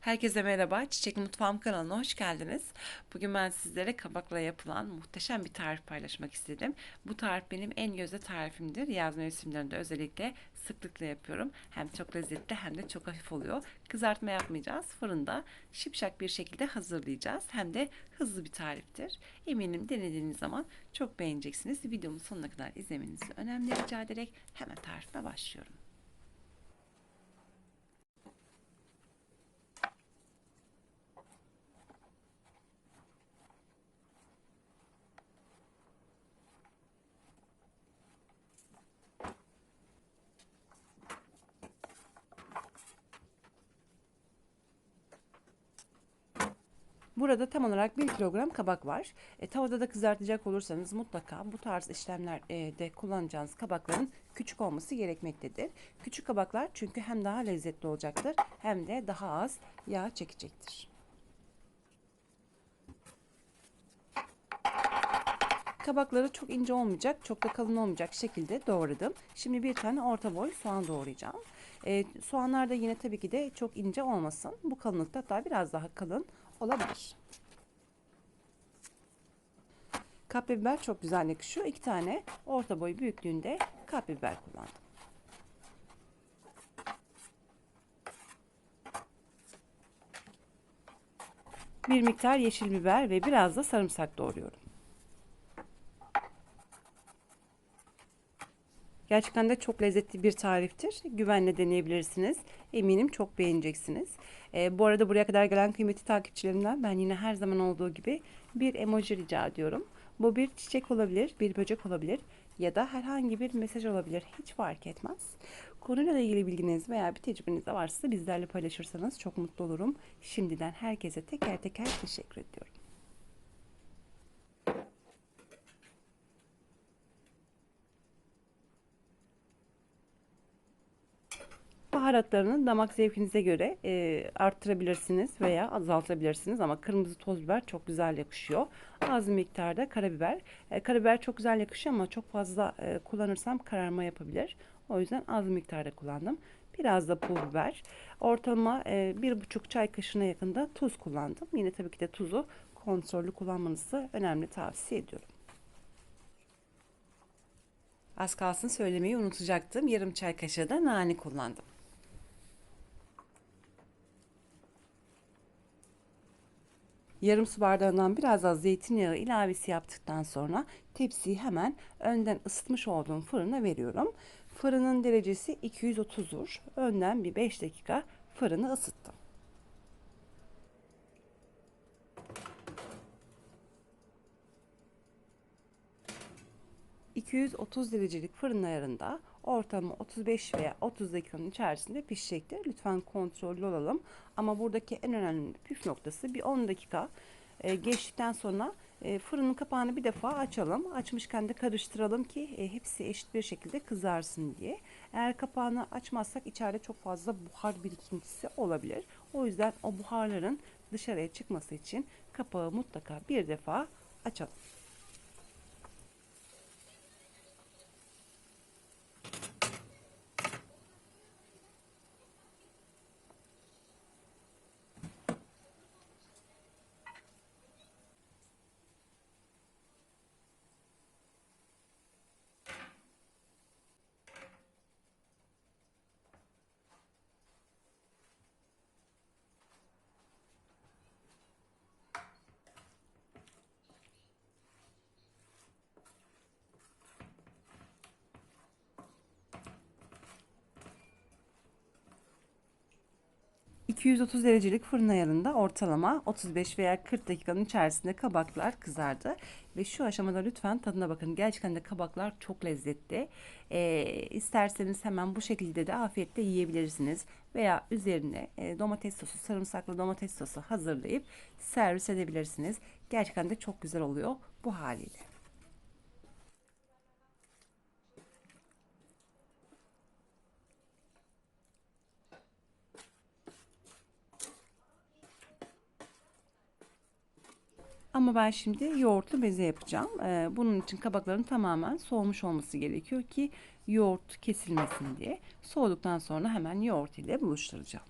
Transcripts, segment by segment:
Herkese merhaba. Çiçek Mutfağım kanalına hoş geldiniz. Bugün ben sizlere kabakla yapılan muhteşem bir tarif paylaşmak istedim. Bu tarif benim en gözde tarifimdir. Yaz mevsimlerinde özellikle sıklıkla yapıyorum. Hem çok lezzetli hem de çok hafif oluyor. Kızartma yapmayacağız. Fırında şipşak bir şekilde hazırlayacağız. Hem de hızlı bir tariftir. Eminim denediğiniz zaman çok beğeneceksiniz. Videomun sonuna kadar izlemenizi önemli rica ederek hemen tarifime başlıyorum. Burada tam olarak 1 kilogram kabak var. E, tavada da kızartacak olursanız mutlaka bu tarz işlemlerde kullanacağınız kabakların küçük olması gerekmektedir. Küçük kabaklar çünkü hem daha lezzetli olacaktır hem de daha az yağ çekecektir. Kabakları çok ince olmayacak, çok da kalın olmayacak şekilde doğradım. Şimdi bir tane orta boy soğan doğrayacağım. E, soğanlar da yine tabii ki de çok ince olmasın. Bu kalınlıkta hatta biraz daha kalın olabilir. Kapya çok güzel yakışıyor. İki tane orta boy büyüklüğünde kapya biber kullandım. Bir miktar yeşil biber ve biraz da sarımsak doğruyorum. Gerçekten de çok lezzetli bir tariftir. Güvenle deneyebilirsiniz. Eminim çok beğeneceksiniz. E, bu arada buraya kadar gelen kıymetli takipçilerimden ben yine her zaman olduğu gibi bir emoji rica ediyorum. Bu bir çiçek olabilir, bir böcek olabilir ya da herhangi bir mesaj olabilir. Hiç fark etmez. Konuyla ilgili bilginiz veya bir tecrübeniz de varsa bizlerle paylaşırsanız çok mutlu olurum. Şimdiden herkese teker teker teşekkür ediyorum. Baharatlarını damak zevkinize göre e, arttırabilirsiniz veya azaltabilirsiniz ama kırmızı toz biber çok güzel yakışıyor. Az miktarda karabiber. E, karabiber çok güzel yakışıyor ama çok fazla e, kullanırsam kararma yapabilir. O yüzden az miktarda kullandım. Biraz da pul biber. Ortalama e, bir buçuk çay kaşığına yakında tuz kullandım. Yine tabii ki de tuzu kontrollü kullanmanızı önemli tavsiye ediyorum. Az kalsın söylemeyi unutacaktım. Yarım çay kaşığı da nane kullandım. Yarım su bardağından biraz az zeytinyağı ilavesi yaptıktan sonra tepsiyi hemen önden ısıtmış olduğum fırına veriyorum. Fırının derecesi 230'dur. Önden bir 5 dakika fırını ısıttım. 230 derecelik fırın ayarında ortamı 35 veya 30 dakikanın içerisinde pişecektir. Lütfen kontrollü olalım. Ama buradaki en önemli püf noktası bir 10 dakika e, geçtikten sonra e, fırının kapağını bir defa açalım. Açmışken de karıştıralım ki e, hepsi eşit bir şekilde kızarsın diye. Eğer kapağını açmazsak içeride çok fazla buhar birikintisi olabilir. O yüzden o buharların dışarıya çıkması için kapağı mutlaka bir defa açalım. ...230 derecelik fırın ayarında ortalama 35 veya 40 dakikanın içerisinde kabaklar kızardı. Ve şu aşamada lütfen tadına bakın. Gerçekten de kabaklar çok lezzetli. Ee, isterseniz hemen bu şekilde de afiyetle yiyebilirsiniz. Veya üzerine e, domates sosu, sarımsaklı domates sosu hazırlayıp servis edebilirsiniz. Gerçekten de çok güzel oluyor bu haliyle. Ama ben şimdi yoğurtlu beze yapacağım. Ee, bunun için kabakların tamamen soğumuş olması gerekiyor ki yoğurt kesilmesin diye. Soğuduktan sonra hemen yoğurt ile buluşturacağım.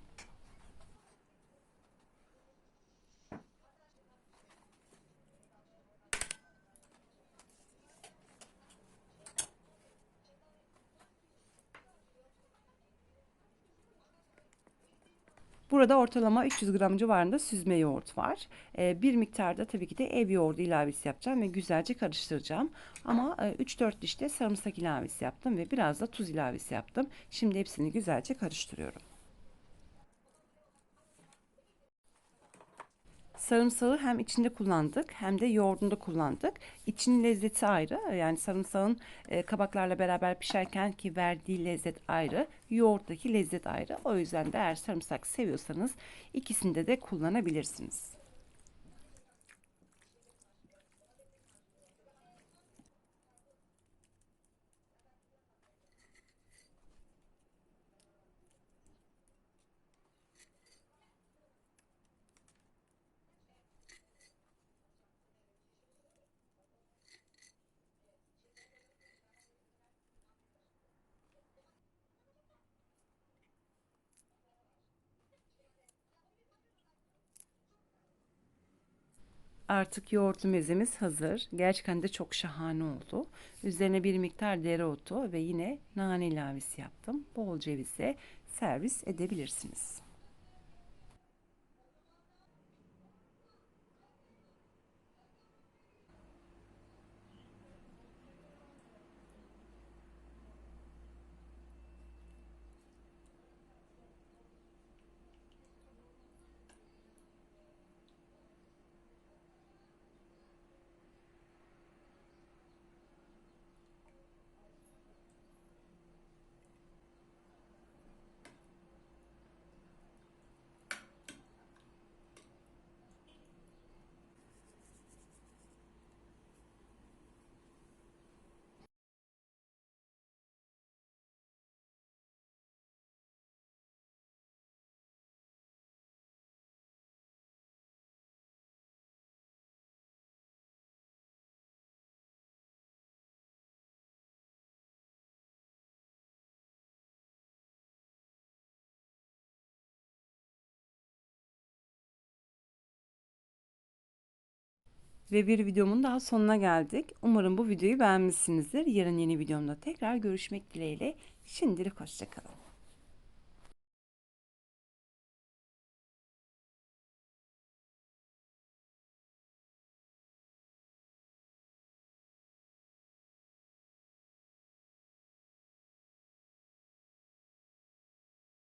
Burada ortalama 300 gram civarında süzme yoğurt var. Ee, bir miktarda tabii ki de ev yoğurdu ilavesi yapacağım ve güzelce karıştıracağım. Ama e, 3-4 diş de sarımsak ilavesi yaptım ve biraz da tuz ilavesi yaptım. Şimdi hepsini güzelce karıştırıyorum. Sarımsağı hem içinde kullandık hem de yoğurdunda kullandık. İçinin lezzeti ayrı. Yani sarımsağın e, kabaklarla beraber pişerken ki verdiği lezzet ayrı. Yoğurttaki lezzet ayrı. O yüzden de eğer sarımsak seviyorsanız ikisinde de kullanabilirsiniz. Artık yoğurtlu mezemiz hazır. Gerçekten de çok şahane oldu. Üzerine bir miktar dereotu ve yine nane ilavesi yaptım. Bol cevizle servis edebilirsiniz. Ve bir videomun daha sonuna geldik. Umarım bu videoyu beğenmişsinizdir. Yarın yeni videomda tekrar görüşmek dileğiyle. Şimdilik hoşçakalın.